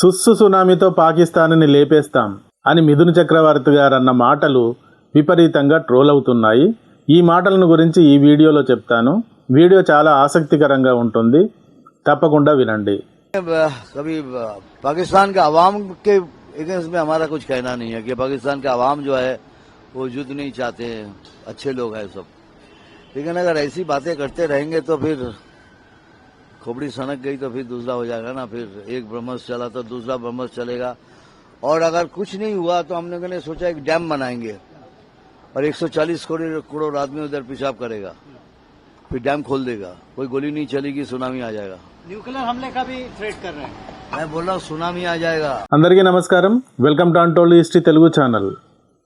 సుస్సు సునామీతో పాకిస్తాన్ని లేపేస్తాం అని మిథున్ చక్రవర్తి గారు అన్న మాటలు విపరీతంగా ట్రోల్ అవుతున్నాయి ఈ మాటలను గురించి ఈ వీడియోలో చెప్తాను వీడియో చాలా ఆసక్తికరంగా ఉంటుంది తప్పకుండా వినండి कभी पाकिस्तान के अवाम के अगेंस्ट में हमारा कुछ कहना नहीं है कि पाकिस्तान का अवाम जो है वो युद्ध नहीं चाहते हैं अच्छे लोग हैं सब लेकिन अगर ऐसी बातें करते रहेंगे तो फिर खोपड़ी सनक गई तो फिर दूसरा हो जाएगा ना फिर एक ब्रह्मस चला तो दूसरा ब्रह्मस चलेगा। और अगर कुछ नहीं हुआ तो हम लोगों ने सोचा एक डैम बनाएँगे और 140 करोड़ करोड़ आदमी उधर पेशाब करेगा फिर डैम खोल देगा। कोई गोली नहीं चलेगी सुनामी आ जाएगा। न्यूक्लियर हमले का भी थ्रेट कर रहे हैं। मैं बोल रहा हूँ सुनामी आ जाएगा। अंदर के नमस्कार welcome to untold history Telugu channel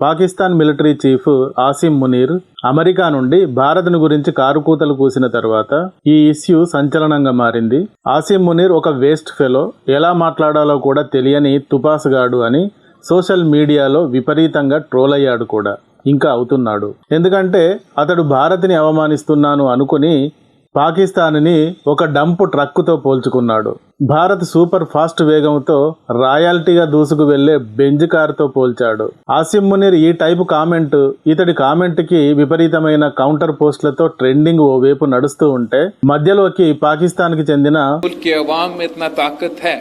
Pakistan military chief Asim Munir America నుండి భారత్ను గురించి కారుకూతలు కూసిన తర్వాత ఈ ఇష్యూ సంచలనంగా మారింది. ఆసిమ్ మునీర్ ఒక వేస్ట్ ఫెలో. ఎలా మాట్లాడాలో కూడా తెలియని తుపాసుగాడు అని సోషల్ మీడియాలో విపరీతంగా ట్రోల్ అయ్యాడు కూడా. ఇంకా అవుతున్నాడు. ఎందుకంటే అతడు భారత్ని అవమానిస్తున్నాను అనుకుని పాకిస్తాన్ని ఒక డంప్ ట్రక్కుతో పోల్చుకున్నాడు భారత్ సూపర్ ఫాస్ట్ వేగంతో రాయల్టీగా దూసుకు వెళ్లే బెంజ్ కారుతో పోల్చాడు ఆసిమ్ మునీర్ ఈ టైపు కామెంట్ ఇతడి కామెంట్ కి విపరీతమైన కౌంటర్ పోస్టులతో ట్రెండింగ్ ఓ వైపు నడుస్తూ ఉంటే మధ్యలోకి పాకిస్తాన్ కి చెందిన मुल्क के अवाम में इतना ताकत है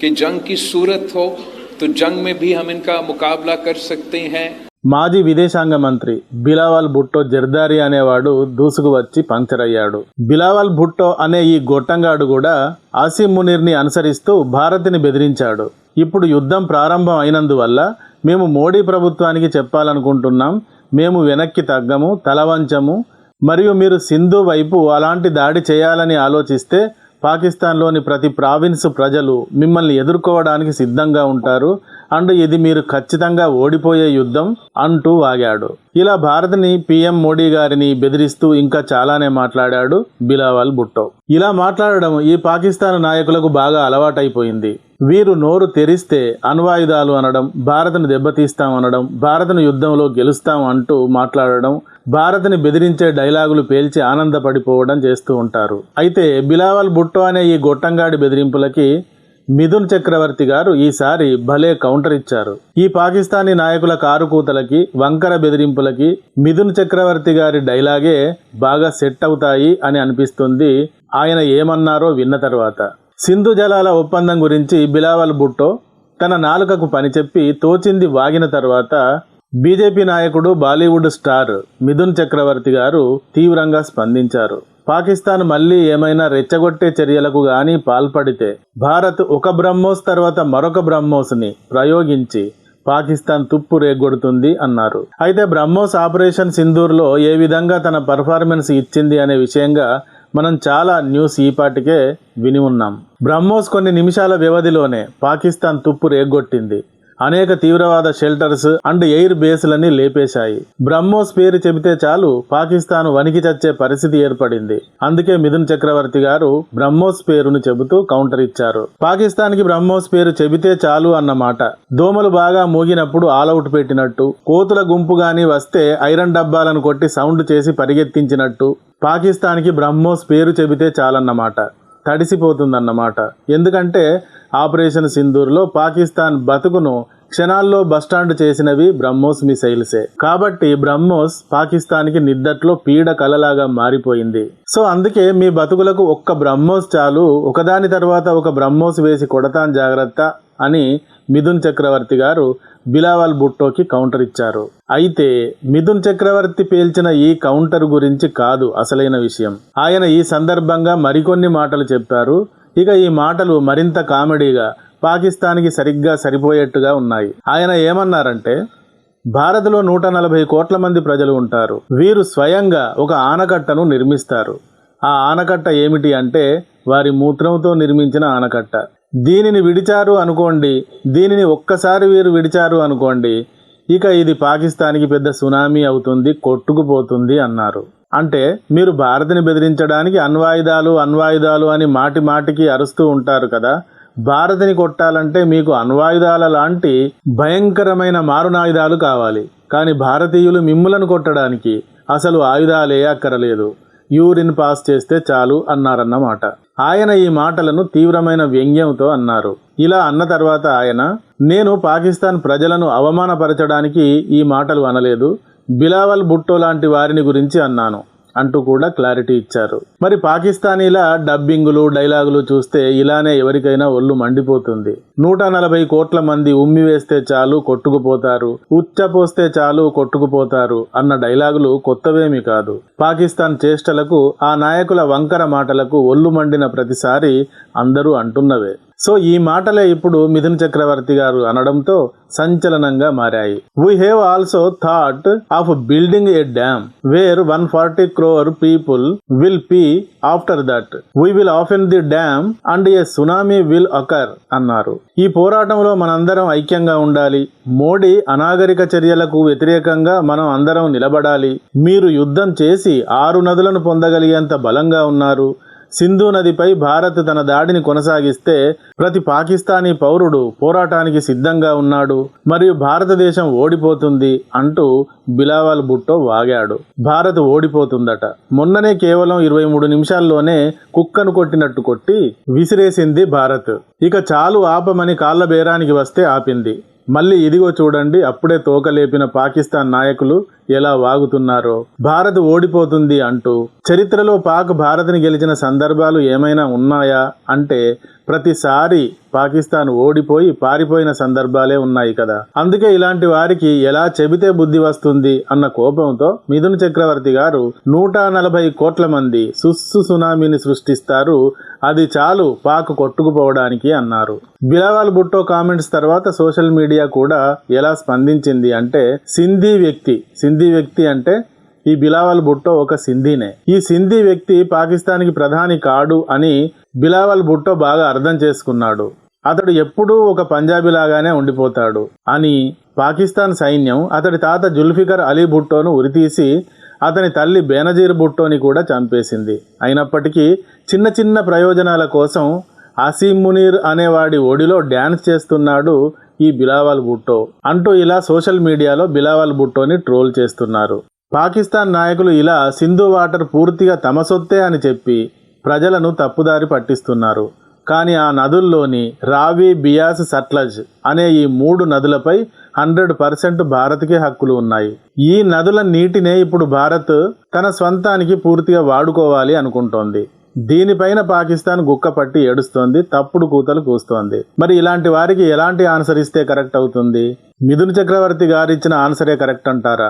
कि जंग की सूरत हो तो जंग में भी हम इनका मुकाबला कर सकते हैं మాజీ విదేశాంగ మంత్రి బిలావల్ భుట్టో జర్దారి అనేవాడు దూసుకు వచ్చి పంక్చర్ అయ్యాడు. బిలావల్ భుట్టో అనే ఈ గొట్టంగాడు కూడా ఆసిమ్ మునీర్ని అనుసరిస్తూ భారత్ని బెదిరించాడు. ఇప్పుడు యుద్ధం ప్రారంభం అయినందువల్ల మేము మోడీ ప్రభుత్వానికి చెప్పాలనుకుంటున్నాం. మేము వెనక్కి తగ్గము తలవంచము. మరియు మీరు సింధు వైపు అలాంటి దాడి చేయాలని ఆలోచిస్తే పాకిస్తాన్లోని ప్రతి ప్రావిన్స్ ప్రజలు మిమ్మల్ని ఎదుర్కోవడానికి సిద్ధంగా ఉంటారు. అండ్ ఇది మీరు ఖచ్చితంగా ఓడిపోయే యుద్ధం అంటూ వాగాడు. ఇలా భారత్ని పీఎం మోడీ గారిని బెదిరిస్తూ ఇంకా చాలానే మాట్లాడాడు బిలావల్ భుట్టో. ఇలా మాట్లాడడం ఈ పాకిస్తాన్ నాయకులకు బాగా అలవాటైపోయింది. వీరు నోరు తెరిస్తే అణ్వాయుధాలు అనడం భారత్ను దెబ్బతీస్తాం అనడం భారత్ను యుద్ధంలో గెలుస్తాం అంటూ మాట్లాడడం భారత్ని బెదిరించే డైలాగులు పేల్చి ఆనందపడిపోవడం చేస్తూ ఉంటారు. అయితే బిలావల్ భుట్టో అనే ఈ గొట్టంగాడి బెదిరింపులకి మిథున్ చక్రవర్తి గారు ఈసారి భలే కౌంటర్ ఇచ్చారు. ఈ పాకిస్తానీ నాయకుల కారుకూతలకి వంకర బెదిరింపులకి మిథున్ చక్రవర్తి గారి డైలాగే బాగా సెట్ అవుతాయి అని అనిపిస్తుంది. ఆయన ఏమన్నారో విన్న తర్వాత. సింధు జలాల ఒప్పందం గురించి బిలావల్ భుట్టో తన నాలుకకు పని చెప్పి తోచింది వాగిన తర్వాత బీజేపీ నాయకుడు బాలీవుడ్ స్టార్ మిథున్ చక్రవర్తి గారు తీవ్రంగా స్పందించారు. పాకిస్తాన్ మళ్ళీ ఏమైనా రెచ్చగొట్టే చర్యలకు గాని పాల్పడితే భారత్ ఒక బ్రహ్మోస్ తర్వాత మరొక బ్రహ్మోస్ని ప్రయోగించి పాకిస్తాన్ తుప్పు రేగొడుతుంది అన్నారు. అయితే బ్రహ్మోస్ ఆపరేషన్ సింధూర్లో ఏ విధంగా తన పర్ఫార్మెన్స్ ఇచ్చింది అనే విషయంగా మనం చాలా న్యూస్ ఈపాటికే విని ఉన్నాం. బ్రహ్మోస్ కొన్ని నిమిషాల వ్యవధిలోనే పాకిస్తాన్ తుప్పు రేగొట్టింది. అనేక తీవ్రవాద షెల్టర్స్ అండ్ ఎయిర్ బేస్లని లేపేశాయి. బ్రహ్మోస్ పేరు చెబితే చాలు పాకిస్తాన్ వణికి చచ్చే పరిస్థితి ఏర్పడింది. అందుకే మిథున్ చక్రవర్తి గారు బ్రహ్మోస్ పేరును చెబుతూ కౌంటర్ ఇచ్చారు. పాకిస్తాన్కి బ్రహ్మోస్ పేరు చెబితే చాలు అన్నమాట దోమలు బాగా మూగినప్పుడు ఆలౌట్ పెట్టినట్టు కోతుల గుంపు గాని వస్తే ఐరన్ డబ్బాలను కొట్టి సౌండ్ చేసి పరిగెత్తించినట్టు పాకిస్తాన్కి బ్రహ్మోస్ పేరు చెబితే చాలన్నమాట తడిసిపోతుందన్నమాట ఎందుకంటే ఆపరేషన్ సింధూర్లో పాకిస్తాన్ బతుకును క్షణాల్లో బస్టాండ్ చేసినవి బ్రహ్మోస్ మిసైల్సే. కాబట్టి బ్రహ్మోస్ పాకిస్తాన్కి నిద్దట్లో పీడ కలలాగా మారిపోయింది. సో అందుకే మీ బతుకులకు ఒక్క బ్రహ్మోస్ చాలు ఒకదాని తర్వాత ఒక బ్రహ్మోస్ వేసి కొడతాం జాగ్రత్త అని మిథున్ చక్రవర్తి గారు బిలావల్ భుట్టోకి కౌంటర్ ఇచ్చారు. అయితే మిథున్ చక్రవర్తి పేల్చిన ఈ కౌంటర్ గురించి కాదు అసలైన విషయం. ఆయన ఈ సందర్భంగా మరికొన్ని మాటలు చెప్పారు. ఇక ఈ మాటలు మరింత కామెడీగా పాకిస్తాన్కి సరిగ్గా సరిపోయేట్టుగా ఉన్నాయి. ఆయన ఏమన్నారంటే భారత్లో నూట నలభై కోట్ల మంది ప్రజలు ఉంటారు. వీరు స్వయంగా ఒక ఆనకట్టను నిర్మిస్తారు. ఆ ఆనకట్ట ఏమిటి అంటే వారి మూత్రంతో నిర్మించిన ఆనకట్ట. దీనిని విడిచారు అనుకోండి దీనిని ఒక్కసారి వీరు విడిచారు అనుకోండి ఇక ఇది పాకిస్తాన్కి పెద్ద సునామీ అవుతుంది కొట్టుకుపోతుంది అన్నారు. అంటే మీరు భారత్ని బెదిరించడానికి అణ్వాయుధాలు అణ్వాయుధాలు అని మాటి మాటికి అరుస్తూ ఉంటారు కదా. భారత్ని కొట్టాలంటే మీకు అణ్వాయుధాల లాంటి భయంకరమైన మారునాయుధాలు కావాలి. కానీ భారతీయులు మిమ్ములను కొట్టడానికి అసలు ఆయుధాలే అక్కరలేదు. యూరిన్ పాస్ చేస్తే చాలు అన్నారన్నమాట. ఆయన ఈ మాటలను తీవ్రమైన వ్యంగ్యంతో అన్నారు. ఇలా అన్న తర్వాత ఆయన నేను పాకిస్తాన్ ప్రజలను అవమానపరచడానికి ఈ మాటలు అనలేదు. బిలావల్ భుట్టో లాంటి వారిని గురించి అన్నాను అంటూ కూడా క్లారిటీ ఇచ్చారు. మరి పాకిస్తానీల డబ్బింగులు డైలాగులు చూస్తే ఇలానే ఎవరికైనా ఒళ్ళు మండిపోతుంది. నూట నలభై కోట్ల మంది ఉమ్మి వేస్తే చాలు కొట్టుకుపోతారు ఉచ్చపోస్తే చాలు కొట్టుకుపోతారు అన్న డైలాగులు కొత్తవేమీ కాదు. పాకిస్తాన్ చేష్టలకు ఆ నాయకుల వంకర మాటలకు ఒళ్ళు మండిన ప్రతిసారి అందరూ అంటున్నవే. సో ఈ మాటలే ఇప్పుడు మిథున్ చక్రవర్తి గారు అనడంతో సంచలనంగా మారాయి. We have also thought of building a dam where one forty crore people will pee after that we will open the dam and a tsunami will occur అన్నారు. ఈ పోరాటంలో మనందరం ఐక్యంగా ఉండాలి. మోడీ అనాగరిక చర్యలకు వ్యతిరేకంగా మనం అందరం నిలబడాలి. మీరు యుద్ధం చేసి ఆరు నదులను పొందగలిగేంత బలంగా ఉన్నారు. సింధు నదిపై భారత్ తన దాడిని కొనసాగిస్తే ప్రతి పాకిస్తానీ పౌరుడు పోరాటానికి సిద్ధంగా ఉన్నాడు. మరియు భారతదేశం ఓడిపోతుంది అంటూ బిలావల్ భుట్టో వాగాడు. భారత్ ఓడిపోతుందట. మొన్ననే కేవలం ఇరవై మూడు నిమిషాల్లోనే కుక్కను కొట్టినట్టు కొట్టి విసిరేసింది భారత్. ఇక చాలు ఆపమని కాళ్ళ బేరానికి వస్తే ఆపింది. మళ్ళీ ఇదిగో చూడండి అప్పుడే తోకలేపిన పాకిస్తాన్ నాయకులు ఎలా వాగుతున్నారో. భారత్ ఓడిపోతుంది అంటూ చరిత్రలో పాక్ భారత్ని గెలిచిన సందర్భాలు ఏమైనా ఉన్నాయా? అంటే ప్రతిసారి పాకిస్తాన్ ఓడిపోయి పారిపోయిన సందర్భాలే ఉన్నాయి కదా. అందుకే ఇలాంటి వారికి ఎలా చెబితే బుద్ధి వస్తుంది అన్న కోపంతో మిథున్ చక్రవర్తి గారు నూట నలభై కోట్ల మంది సుస్సు సునామీని సృష్టిస్తారు అది చాలు పాక్ కొట్టుకుపోవడానికి అన్నారు. బిలావాల్ భుట్టో కామెంట్స్ తర్వాత సోషల్ మీడియా కూడా ఎలా స్పందించింది అంటే సింధీ వ్యక్తి సింధీ వ్యక్తి అంటే ఈ బిలావల్ భుట్టో ఒక సింధీనే. ఈ సింధీ వ్యక్తి పాకిస్తాన్కి ప్రధాని కాడు అని బిలావల్ భుట్టో బాగా అర్థం చేసుకున్నాడు. అతడు ఎప్పుడూ ఒక పంజాబీ లాగానే ఉండిపోతాడు. అని పాకిస్తాన్ సైన్యం అతడి తాత జుల్ఫికర్ అలీ భుట్టోను ఉరితీసి అతని తల్లి బేనజీర్ భుట్టోని కూడా చంపేసింది. అయినప్పటికీ చిన్న చిన్న ప్రయోజనాల కోసం అసీం మునీర్ అనేవాడి ఒడిలో డ్యాన్స్ చేస్తున్నాడు ఈ బిలావల్ భుట్టో. అంటూ ఇలా సోషల్ మీడియాలో బిలావల్ భుట్టోని ట్రోల్ చేస్తున్నారు. పాకిస్తాన్ నాయకులు ఇలా సింధు వాటర్ పూర్తిగా తమ సొత్తే అని చెప్పి ప్రజలను తప్పుదారి పట్టిస్తున్నారు. కానీ ఆ నదుల్లోని రావి బియాస్ సట్లజ్ అనే ఈ మూడు నదులపై హండ్రెడ్ పర్సెంట్ భారత్కే హక్కులు ఉన్నాయి. ఈ నదుల నీటినే ఇప్పుడు భారత్ తన స్వంతానికి పూర్తిగా వాడుకోవాలి అనుకుంటోంది. దీనిపైన పాకిస్తాన్ గుక్క పట్టి ఏడుస్తోంది తప్పుడు కూతలు కూస్తోంది. మరి ఇలాంటి వారికి ఎలాంటి ఆన్సర్ ఇస్తే కరెక్ట్ అవుతుంది? మిథున్ చక్రవర్తి గారు ఇచ్చిన ఆన్సరే కరెక్ట్ అంటారా?